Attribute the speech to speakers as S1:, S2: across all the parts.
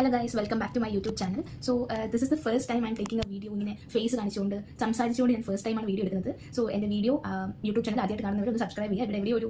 S1: Hello guys welcome back to my YouTube channel so this is the first time I'm taking a video ഇങ്ങനെ face കാണിച്ചുകൊണ്ട് സംസാരിച്ചുകൊണ്ട് ഞാൻ first ടൈമാണ് video എടുക്കുന്നത്. So എന്റെ video YouTube channel ആദ്യമായിട്ട് കാണുന്നവർ ഒന്ന് സബ്സ്ക്രൈബ് ചെയ്യുക. ഇവിടെ എവിടെ ഒരു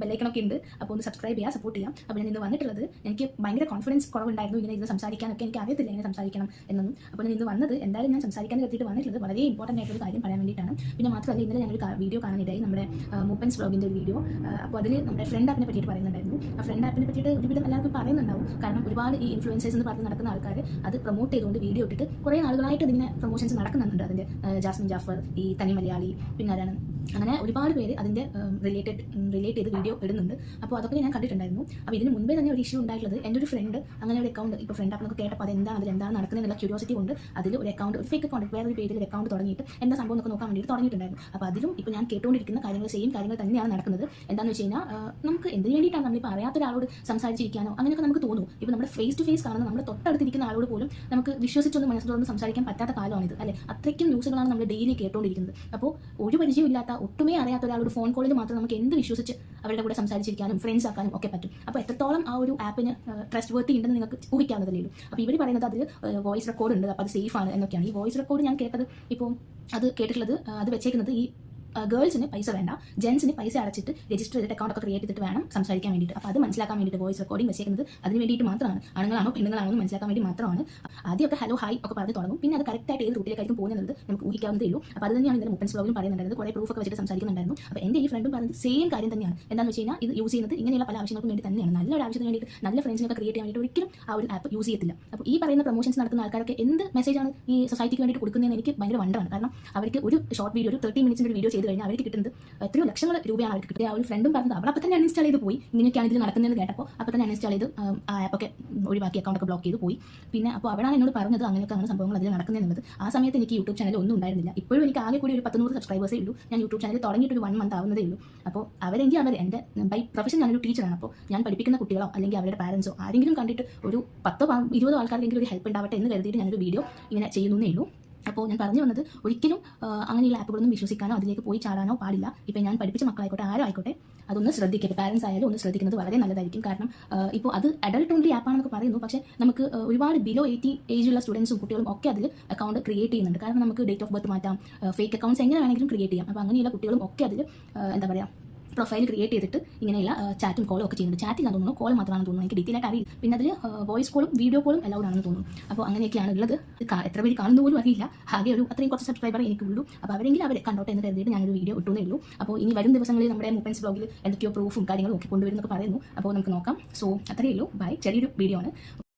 S1: ബെല്ലൈക്കണൊക്കെ ഉണ്ട്. അപ്പോൾ ഒന്ന് സബ്സ്ക്രൈബ് ചെയ്യുക സപ്പോർട്ട് ചെയ്യാം അപ്പോൾ ഞാൻ ഇന്ന് വന്നിട്ടുള്ളത് എനിക്ക് ഭയങ്കര കോൺഫിഡൻസ് കുറവുണ്ടായിരുന്നു ഇങ്ങനെ ഇന്ന് സംസാരിക്കാനൊക്കെ. എനിക്ക് അറിയത്തില്ല ഇങ്ങനെ സംസാരിക്കണം എന്നൊന്നും. അപ്പോൾ ഞാൻ ഇന്ന് വന്നത് എന്തായാലും ഞാൻ സംസാരിക്കാൻ കത്തിയിട്ട് വന്നിട്ടുള്ളത് വളരെ ഇമ്പോർട്ടന്റ് ആയിട്ടൊരു കാര്യം പറയാൻ വേണ്ടിയിട്ടാണ്. പിന്നെ മാത്രമല്ല ഇന്നലെ ഞാനൊരു വീഡിയോ കാണാനിടയായി. നമ്മുടെ മൂപ്പൻസ് വ്ളോഗിന്റെ ഒരു വീഡിയോ അപ്പോൾ അതിൽ നമ്മുടെ ഫ്രണ്ട് ആപ്പിനെ പറ്റിയിട്ട് പറയുന്നുണ്ടായിരുന്നു. ആ ഫ്രണ്ട് ആപ്പിനെ പറ്റിയിട്ട് ഒരുവിധം എല്ലാവർക്കും പറയുന്നുണ്ടാവും. കാരണം ഒരുപാട് ഈ ഇൻഫ്ലുവൻസേഴ്സ് എന്ന് പറഞ്ഞ് നടക്കുന്ന ആൾക്കാർ അത് പ്രൊമോട്ട് ചെയ്തുകൊണ്ട് വീഡിയോ ഇട്ടിട്ട് കുറേ നാളുകളായിട്ട് ഇതിങ്ങനെ പ്രൊമോഷൻസ് നടക്കുന്നുണ്ട് അതിന്റെ ജാസ്മിൻ ജാഫർ ഈ തനി മലയാളി പിന്നെ ആരാണ്? അങ്ങനെ ഒരുപാട് പേര് അതിന്റെ റിലേറ്റഡ് റിലേറ്റ് ചെയ്ത് വീഡിയോ ഇടുന്നുണ്ട്. അപ്പോൾ അതൊക്കെ ഞാൻ കണ്ടിട്ടുണ്ടായിരുന്നു. അപ്പോൾ ഇതിന് മുൻപേ തന്നെ ഒരു ഇഷ്യൂ ഉണ്ടായിട്ടുള്ളത് എന്റെ ഒരു ഫ്രണ്ട് അങ്ങനെ ഒരു അക്കൗണ്ട് ഇപ്പോൾ ഫ്രണ്ട് അപ്പോൾ നമുക്ക് കേട്ടപ്പോൾ അതെന്താണ് നടക്കുന്നത് എന്നുള്ള ക്യൂരിയോസിറ്റി കൊണ്ട് അതിൽ ഒരു അക്കൗണ്ട് ഒരു ഫേക്ക് അക്കൗണ്ട് വേറെ ഒരു പേജിൽ ഒരു അക്കൗണ്ട് തുടങ്ങിയിട്ട് എന്താ സംഭവം എന്നൊക്കെ നോക്കാൻ വേണ്ടിയിട്ട് തുടങ്ങിയിട്ടുണ്ടായിരുന്നു. അപ്പോൾ അതിലും ഇപ്പോൾ ഞാൻ കേട്ടുകൊണ്ടിരിക്കുന്ന കാര്യങ്ങൾ സെയിം കാര്യങ്ങൾ തന്നെയാണ് നടക്കുന്നത്. എന്താണെന്ന് വെച്ച് കഴിഞ്ഞാൽ നമുക്ക് എന്തിനു വേണ്ടിയിട്ടാണ് നമ്മളിപ്പോൾ അറിയാത്ത ഒരാളോട് സംസാരിച്ചിരിക്കാനോ അങ്ങനെയൊക്കെ നമുക്ക് തോന്നും. ഇപ്പോൾ നമ്മുടെ ഫേസ് ടു ഫേസ് കാണുന്ന നമ്മുടെ തൊട്ടടുത്തിരിക്കുന്ന ആളോട് പോലും നമുക്ക് വിശ്വസിച്ചൊന്ന് തുറന്ന് സംസാരിക്കാൻ പറ്റാത്ത കാലമാണിത് അല്ലെ? അത്രയ്ക്കും ന്യൂസുകളാണ് നമ്മൾ ഡെയിലി കേട്ടുകൊണ്ടിരിക്കുന്നത് അപ്പോൾ ഒരു പരിചയമില്ലാത്ത ഒട്ടുമേ അറിയാത്ത ഒരാളോട് ഫോൺ കോളിൽ മാത്രം നമുക്ക് എന്ത് വിശ്വസിച്ച് അവരുടെ കൂടെ സംസാരിച്ചിരിക്കാനും ഫ്രണ്ട്സ് ആക്കാനും ഒക്കെ പറ്റും. അപ്പോൾ എത്രത്തോളം ആ ഒരു ആപ്പിന് ട്രസ്റ്റ് വർത്തി ഉണ്ടെന്ന് നിങ്ങൾക്ക് ഊഹിക്കാവുന്നതല്ലേ ഉള്ളൂ അപ്പോൾ ഇവർ പറയുന്നത് അതിൽ വോയിസ് റെക്കോർഡ് ഉണ്ട്. അപ്പോൾ അത് സേഫ് ആണ് എന്നൊക്കെയാണ്. ഈ വോയിസ് റെക്കോർഡ് ഞാൻ കേട്ടത് ഇപ്പോൾ അത് കേട്ടിട്ടുള്ളത് അത് വെച്ചേക്കുന്നത് ഈ ഗേൾസിന് പൈസ വേണ്ട. ജെൻസിന് പൈസ അടച്ചിട്ട് രജിസ്റ്റർ ചെയ്തിട്ട് അക്കൗണ്ട് ഒക്കെ ക്രിയേറ്റ് ചെയ്തിട്ട് വേണം സംസാരിക്കാൻ വേണ്ടിയിട്ട്. അപ്പോൾ അത് മനസ്സിലാക്കാൻ വേണ്ടിയിട്ട് വോയിസ് റെക്കോർഡിംഗ് വെച്ചേക്കുന്നത് അതിന് വേണ്ടിയിട്ട് മാത്രമാണ്. ആണുങ്ങളാണോ പെണ്ണുങ്ങളാണോ എന്ന് മനസ്സിലാക്കാൻ വേണ്ടി മാത്രമാണ്. ആദ്യമൊക്കെ ഹലോ ഹായ് ഒക്കെ പറഞ്ഞ് തുടങ്ങും. പിന്നെ അത് കറക്റ്റായിട്ട് ഏത് റൂട്ടിലേക്കായിരിക്കും പോകുന്നത് നമുക്ക് ഊഹിക്കാവുന്നതേ ഉള്ളൂ. അപ്പോൾ അത് തന്നെയാണ് ഇന്നലെ മുപ്പൻസ് ബ്ലോഗിലും പറയുന്നുണ്ടായിരുന്നത് കുറേ പ്രൂഫ് ഒക്കെ വെച്ചിട്ട് സംസാരിക്കുന്നുണ്ടായിരുന്നു. അപ്പോൾ എന്റെ ഈ ഫ്രണ്ടും പറഞ്ഞത് സെയിം കാര്യം തന്നെയാണ്. എന്താണെന്ന് വെച്ച് കഴിഞ്ഞാൽ ഇത് യൂസ് ചെയ്യുന്നത് ഇങ്ങനെയുള്ള പല ആവശ്യങ്ങൾക്കും വേണ്ടി തന്നെയാണ്. നല്ലൊരു ആവശ്യത്തിന് വേണ്ടിയിട്ട് നല്ല ഫ്രണ്ട്സിനൊക്കെ ക്രിയേറ്റ് ചെയ്യാൻ വേണ്ടി ഒരിക്കലും ആ ഒരു ആപ്പ് യൂസ് ചെയ്യത്തില്ല. അപ്പോൾ ഈ പറയുന്ന പ്രൊമോഷൻസ് നടത്തുന്ന ആൾക്കാരൊക്കെ എന്ത് മെസ്സേജാണ് ഈ സൊസൈറ്റിക്ക് വേണ്ടിയിട്ട് കൊടുക്കുന്നതെന്ന് എനിക്ക് ഭയങ്കര വണ്ടറാണ് കാരണം അവർക്ക് ഒരു ഷോർട്ട് വീഡിയോ ഒരു തേർട്ടി മിനിറ്റ്സിന്റെ വീഡിയോ ചെയ്ത് കഴിഞ്ഞാൽ അവർക്ക് കിട്ടുന്നത് എത്രയോ ലക്ഷങ്ങൾ രൂപയാണ് അവർക്ക് കിട്ടിയത് ആ ഒരു ഫ്രണ്ടും പറഞ്ഞത് അവൾ അപ്പം തന്നെ അൺഇൻസ്റ്റാൾ ചെയ്ത് പോയി. ഇങ്ങനെയൊക്കെയാണ് ഇതിൽ നടക്കുന്നതെന്ന് കേട്ടപ്പോൾ അപ്പം തന്നെ അൺഇൻസ്റ്റാൾ ചെയ്ത് ആപ്പൊക്കെ ഒഴിവാക്കി അക്കൗണ്ടൊക്കെ ബ്ലോക്ക് ചെയ്ത് പോയി. പിന്നെ അപ്പോൾ അവളാണ് എന്നോട് പറഞ്ഞത് അങ്ങനെയൊക്കെയാണ് സംഭവങ്ങൾ അതിൽ നടക്കുന്നതെന്നുള്ളത് ആ സമയത്ത് എനിക്ക് യൂട്യൂബ് ചാനൽ ഒന്നും ഉണ്ടായിരുന്നില്ല. ഇപ്പോഴും എനിക്ക് ആകെ കൂടി ഒരു പത്തുനൂറ് സബ്സ്ക്രൈബേഴ്സേ ഉള്ളൂ. ഞാൻ യൂട്യൂബ് ചാനൽ തുടങ്ങിയിട്ട് ഒരു വൺ മന്ത് ആവുന്നതേ ഉള്ളൂ. അപ്പോൾ അവരെങ്കിൽ അവർ എന്റെ ബൈ പ്രൊഫഷൻ ഞാനൊരു ടീച്ചറാണ് അപ്പോൾ ഞാൻ പഠിപ്പിക്കുന്ന കുട്ടികളോ അല്ലെങ്കിൽ അവരുടെ പാരൻസോ ആരെങ്കിലും കണ്ടിട്ട് ഒരു പത്തോ ഇരുപതോ ആൾക്കാരെങ്കിലും ഒരു ഹെൽപ്പ് ഉണ്ടാവട്ടെ എന്ന് കരുതിയിട്ട് ഞാനൊരു വീഡിയോ ഇങ്ങനെ ചെയ്യുന്നേ ഉള്ളൂ. അപ്പോൾ ഞാൻ പറഞ്ഞു വന്നത് ഒരിക്കലും അങ്ങനെയുള്ള ആപ്പുകളൊന്നും വിശ്വസിക്കാനോ അതിലേക്ക് പോയി ചാടാനോ പാടില്ല. ഇപ്പോൾ ഞാൻ പഠിപ്പിച്ച മക്കളായിക്കോട്ടെ ആരും ആയിക്കോട്ടെ അതൊന്ന് ശ്രദ്ധിക്കുക പാരൻസ് ആയാലും ഒന്ന് ശ്രദ്ധിക്കുന്നത് വളരെ നല്ലതായിരിക്കും. കാരണം ഇപ്പോൾ അത് അഡൾട്ട് ഓൺലി ആപ്പാണെന്നൊക്കെ പറയുന്നു. പക്ഷേ നമുക്ക് ഒരുപാട് ബിലോ എയ്റ്റി ഏജുള്ള സ്റ്റുഡൻസും കുട്ടികളും ഒക്കെ അതിൽ അക്കൗണ്ട് ക്രിയേറ്റ് ചെയ്യുന്നുണ്ട്. കാരണം നമുക്ക് ഡേറ്റ് ഓഫ് ബർത്ത് മാറ്റാം ഫേക്ക് അക്കൗണ്ട്സ് എങ്ങനെ വേണമെങ്കിലും ക്രിയേറ്റ് ചെയ്യാം. അപ്പോൾ അങ്ങനെയുള്ള കുട്ടികളും ഒക്കെ അതിൽ എന്താ പറയുക പ്രൊഫൈൽ ക്രിയേറ്റ് ചെയ്തിട്ട് ഇങ്ങനെയുള്ള ചാറ്റും കോളും ഒക്കെ ചെയ്യുന്നുണ്ട്. ചാറ്റില്ല തോന്നുന്നു. കോൾ മാത്രമാണെന്ന് തോന്നുന്നു. എനിക്ക് ആയിട്ട് അറിയില്ല. പിന്നെ അതിൽ വോയിസ് കോളും വീഡിയോ കോളും അലൗഡ് ആണെന്ന് തോന്നുന്നു. അപ്പോൾ അങ്ങനെയൊക്കെയാണ് ഉള്ളത്. എത്ര പേര് കാണുന്ന പോലും അറിയില്ല. ആകെ ഒരു അത്രയും കുറച്ച് സബ്സ്ക്രൈബർ എനിക്കുള്ളൂ. അപ്പോൾ അവരെങ്കിലും അവർ കണ്ടോട്ടെ എന്ന് കരുതിയിട്ട് ഞാനൊരു വീഡിയോ ഇട്ടുന്നേ ഉള്ളൂ. അപ്പോൾ ഇനി വരും ദിവസങ്ങളിൽ നമ്മുടെ മൂപ്പൻസ് ബ്ലോഗിൽ എന്തൊക്കെയോ പ്രൂഫും കാര്യങ്ങളും ഒക്കെ കൊണ്ടുവരുന്നൊക്കെ പറയുന്നു. അപ്പോൾ നമുക്ക് നോക്കാം. സോ അത്രയേ ഉള്ളൂ. ബൈ ചെറിയൊരു വീഡിയോ ആണ്.